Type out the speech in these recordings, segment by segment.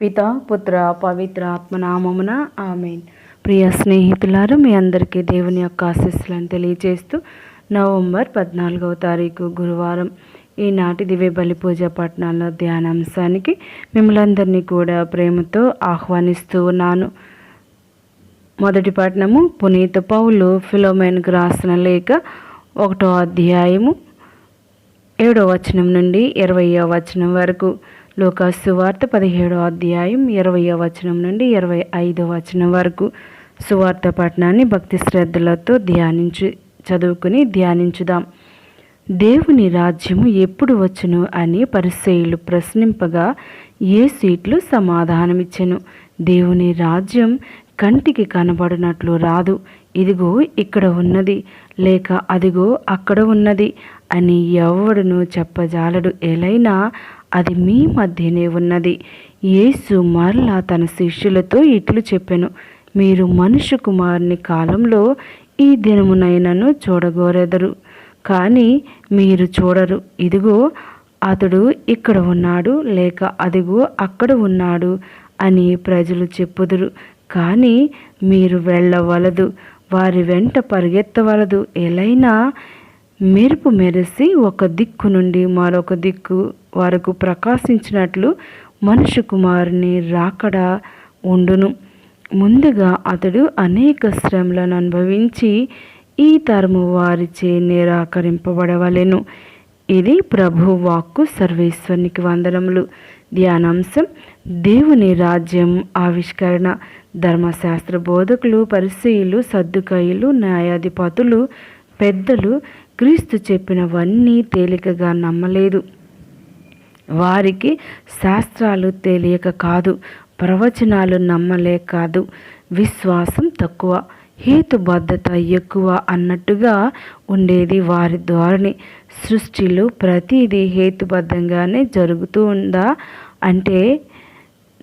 పిత పుత్ర పవిత్ర ఆత్మనామమున ఆమెన్. ప్రియ స్నేహితులారు మీ అందరికీ దేవుని యొక్క ఆశీస్సులను తెలియజేస్తూ నవంబర్ పద్నాలుగవ తారీఖు గురువారం ఈనాటి దివ్య బలి పూజ పట్టణాల ధ్యానాంశానికి మిమ్మల్ందరినీ కూడా ప్రేమతో ఆహ్వానిస్తూ ఉన్నాను. మొదటి పట్టణము పునీత పౌలు ఫిలోమెన్కు రాసిన లేఖ ఒకటో అధ్యాయము ఏడో వచనం నుండి ఇరవయో వచనం వరకు. లోకాసువార్త పదిహేడో అధ్యాయం ఇరవయో వచనం నుండి ఇరవై ఐదో వచనం వరకు. సువార్త పట్టణాన్ని భక్తి శ్రద్ధలతో ధ్యానించు చదువుకుని ధ్యానించుదాం. దేవుని రాజ్యము ఎప్పుడు వచ్చును అని పరిశైలు ప్రశ్నింపగా ఏ సీట్లు సమాధానమిచ్చెను. దేవుని రాజ్యం కంటికి కనబడినట్లు రాదు. ఇదిగో ఇక్కడ ఉన్నది లేక అదిగో అక్కడ ఉన్నది అని ఎవడును చెప్పజాలడు. ఎలైనా అది మీ మధ్యనే ఉన్నది. యేసు మరలా తన శిష్యులతో ఇట్లు చెప్పెను. మీరు మనుష్య కుమారుని కాలంలో ఈ దినమునైనను చూడగోరెదరు. కానీ మీరు చూడరు. ఇదిగో అతడు ఇక్కడ ఉన్నాడు లేక అదిగో అక్కడ ఉన్నాడు అని ప్రజలు చెప్పుదురు. కానీ మీరు వెళ్ళవలదు. వారి వెంట పరిగెత్తవలదు. ఎలైనా మెరుపు మెరిసి ఒక దిక్కు నుండి మరొక దిక్కు వరకు ప్రకాశించినట్లు మనుషు కుమారుని రాకడ ఉండును. ముందుగా అతడు అనేక శ్రమలను అనుభవించి ఈ తరము వారిచే నిరాకరింపబడవలెను. ఇది ప్రభు వాక్కు సర్వేశ్వరునికి వందనములు. ధ్యానాంశం దేవుని రాజ్యం ఆవిష్కరణ. ధర్మశాస్త్ర బోధకులు పరిశీలు సర్దుకయులు న్యాయాధిపతులు పెద్దలు క్రీస్తు చెప్పినవన్నీ తేలికగా నమ్మలేదు. వారికి శాస్త్రాలు తెలియక కాదు ప్రవచనాలు నమ్మలే కాదు. విశ్వాసం తక్కువ హేతుబద్ధత ఎక్కువ అన్నట్టుగా ఉండేది వారి ధోరణి. సృష్టిలో ప్రతిదీ హేతుబద్ధంగానే జరుగుతూ ఉందా అంటే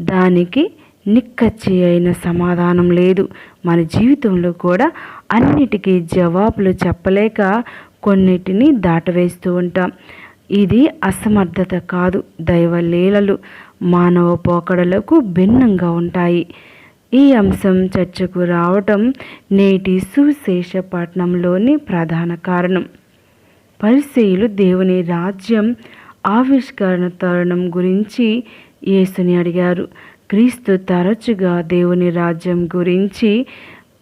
దానికి నిక్కచ్చి అయిన సమాధానం లేదు. మన జీవితంలో కూడా అన్నిటికీ జవాబులు చెప్పలేక కొన్నిటిని దాటవేస్తూ ఉంటాం. ఇది అసమర్థత కాదు. దైవలీలలు మానవ పోకడలకు భిన్నంగా ఉంటాయి. ఈ అంశం చర్చకు రావటం నేటి సువిశేష పట్టణంలోని ప్రధాన కారణం. పరిశీలు దేవుని రాజ్యం ఆవిష్కరణ తరుణం గురించి యేసుని అడిగారు. క్రీస్తు తరచుగా దేవుని రాజ్యం గురించి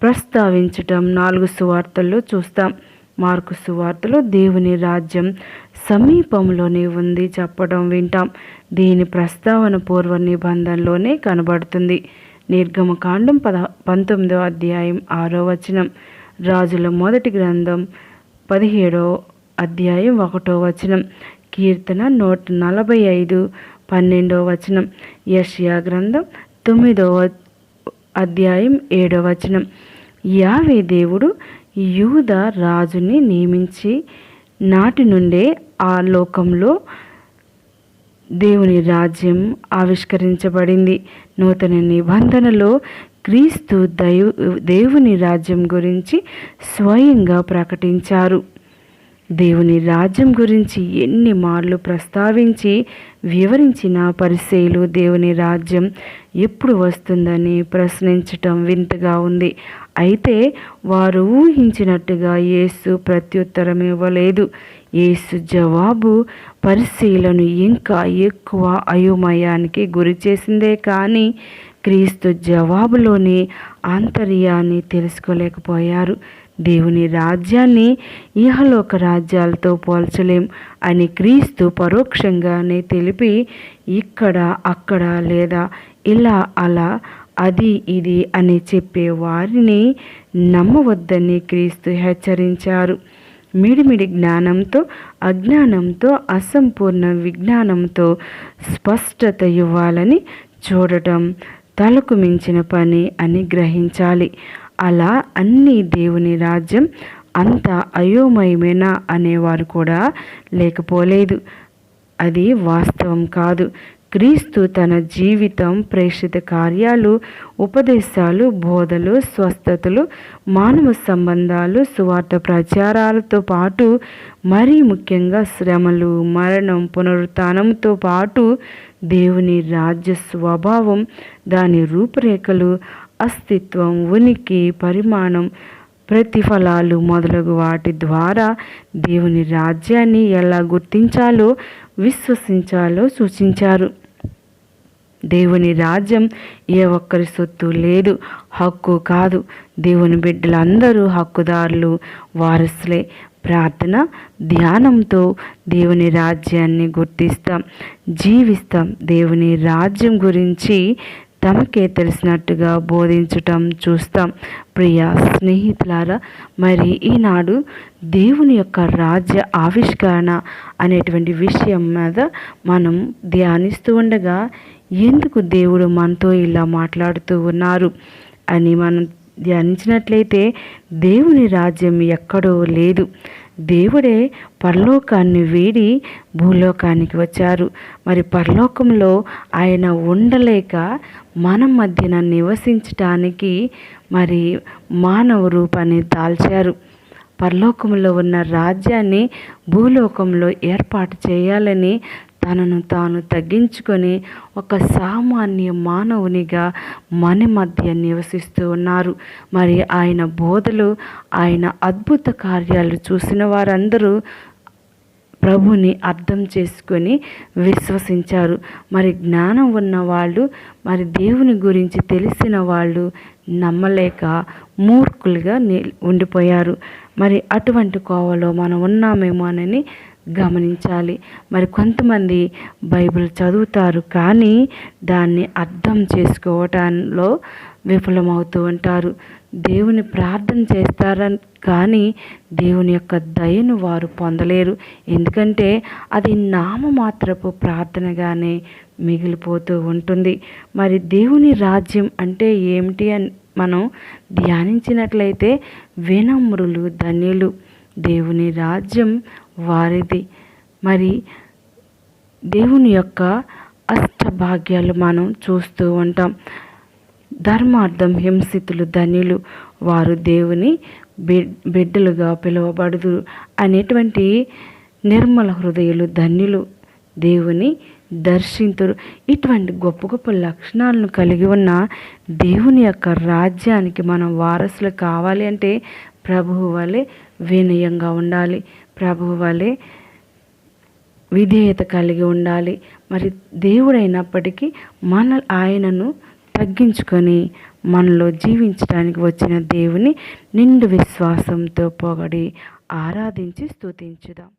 ప్రస్తావించటం నాలుగు సువార్తల్లో చూస్తాం. మార్కు సువార్తలో దేవుని రాజ్యం సమీపంలోనే ఉంది చెప్పడం వింటాం. దీని ప్రస్తావన పూర్వ నిబంధనలోనే కనబడుతుంది. నిర్గమకాండం పద పంతొమ్మిదో అధ్యాయం ఆరో వచనం. రాజుల మొదటి గ్రంథం పదిహేడో అధ్యాయం ఒకటో వచనం. కీర్తన నూట నలభై ఐదు పన్నెండో వచనం. యష్యా గ్రంథం తొమ్మిదవ అధ్యాయం ఏడో వచనం. యావే దేవుడు యూద రాజుని నియమించి నాటి నుండే ఆ లోకంలో దేవుని రాజ్యం ఆవిష్కరించబడింది. నూతన నిబంధనలో క్రీస్తు దైవ దేవుని రాజ్యం గురించి స్వయంగా ప్రకటించారు. దేవుని రాజ్యం గురించి ఎన్ని మార్లు ప్రస్తావించి వివరించిన పరిశీలు దేవుని రాజ్యం ఎప్పుడు వస్తుందని ప్రశ్నించటం వింతగా ఉంది. అయితే వారు ఊహించినట్టుగా యేసు ప్రత్యుత్తరం ఇవ్వలేదు. యేసు జవాబు పరిశీలను ఇంకా ఎక్కువ అయోమయానికి గురి చేసిందే కానీ క్రీస్తు జవాబులోని ఆంతర్యాన్ని తెలుసుకోలేకపోయారు. దేవుని రాజ్యాన్ని ఇహలోక రాజ్యాలతో పోల్చలేం అని క్రీస్తు పరోక్షంగానే తెలిపి ఇక్కడ అక్కడ లేదా ఇలా అలా అది ఇది అని చెప్పే వారిని నమ్మవద్దని క్రీస్తు హెచ్చరించారు. మిడిమిడి జ్ఞానంతో అజ్ఞానంతో అసంపూర్ణ విజ్ఞానంతో స్పష్టత ఇవ్వాలని చూడటం తలకు మించిన పని అని గ్రహించాలి. అలా అన్ని దేవుని రాజ్యం అంత అయోమయమేనా అనేవారు కూడా లేకపోలేదు. అది వాస్తవం కాదు. క్రీస్తు తన జీవితం ప్రేషిత కార్యాలు ఉపదేశాలు బోధలు స్వస్థతలు మానవ సంబంధాలు సువార్త ప్రచారాలతో పాటు మరీ ముఖ్యంగా శ్రమలు మరణం పునరుత్నంతో పాటు దేవుని రాజ్య స్వభావం దాని రూపురేఖలు అస్తిత్వం ఉనికి పరిమాణం ప్రతిఫలాలు మొదలగు వాటి ద్వారా దేవుని రాజ్యాన్ని ఎలా గుర్తించాలో విశ్వసించాలో సూచించారు. దేవుని రాజ్యం ఏ ఒక్కరి సొత్తు లేదు. హక్కు కాదు. దేవుని బిడ్డలందరూ హక్కుదారులు వారసులే. ప్రార్థన ధ్యానంతో దేవుని రాజ్యాన్ని గుర్తిస్తాం. జీవిస్తాం. దేవుని రాజ్యం గురించి తమకే తెలిసినట్టుగా బోధించటం చూస్తాం. ప్రియ స్నేహితులారా మరి ఈనాడు దేవుని యొక్క రాజ్య ఆవిష్కరణ అనేటువంటి విషయం మీద మనం ధ్యానిస్తూ ఉండగా ఎందుకు దేవుడు మనతో ఇలా మాట్లాడుతూ ఉన్నారు అని మనం ధ్యానించినట్లయితే దేవుని రాజ్యం ఎక్కడో లేదు. దేవుడే పరలోకాన్ని వీడి భూలోకానికి వచ్చారు. మరి పరలోకంలో ఆయన ఉండలేక మన మధ్యన నివసించటానికి మరి మానవ రూపాన్ని దాల్చారు. పరలోకంలో ఉన్న రాజ్యాన్ని భూలోకంలో ఏర్పాటు చేయాలని తనను తాను తగ్గించుకొని ఒక సామాన్య మానవునిగా మన మధ్య నివసిస్తూ ఉన్నారు. మరి ఆయన బోధలు ఆయన అద్భుత కార్యాలు చూసిన వారందరూ ప్రభుని అర్థం చేసుకొని విశ్వసించారు. మరి జ్ఞానం ఉన్న వాళ్ళు మరి దేవుని గురించి తెలిసిన వాళ్ళు నమ్మలేక మూర్ఖులుగా ఉండిపోయారు. మరి అటువంటి కోవలో మనం ఉన్నామేమోనని గమనించాలి. మరి కొంతమంది బైబిల్ చదువుతారు కానీ దాన్ని అర్థం చేసుకోవటంలో విఫలమవుతూ ఉంటారు. దేవుని ప్రార్థన చేస్తారని కానీ దేవుని యొక్క దయను వారు పొందలేరు. ఎందుకంటే అది నామమాత్రపు ప్రార్థనగానే మిగిలిపోతూ ఉంటుంది. మరి దేవుని రాజ్యం అంటే ఏమిటి అని మనం ధ్యానించినట్లయితే వినమ్రులు ధన్యులు. దేవుని రాజ్యం వారిది. మరి దేవుని యొక్క అష్టభాగ్యాలు మనం చూస్తూ ఉంటాం. ధర్మార్థం హింసితులు ధనిలు వారు దేవుని బిడ్డలుగా పిలువబడదు అనేటువంటి నిర్మల హృదయులు ధన్యులు దేవుని దర్శింతురు. ఇటువంటి గొప్ప గొప్ప లక్షణాలను కలిగి ఉన్న దేవుని యొక్క రాజ్యానికి మనం వారసులు కావాలి అంటే ప్రభువు వలె వినయంగా ఉండాలి. ప్రభు వలె విధేయత కలిగి ఉండాలి. మరి దేవుడైనప్పటికీ మన ఆయనను తగ్గించుకొని మనలో జీవించడానికి వచ్చిన దేవుని నిండు విశ్వాసంతో పొగడి ఆరాధించి స్థుతించుదాం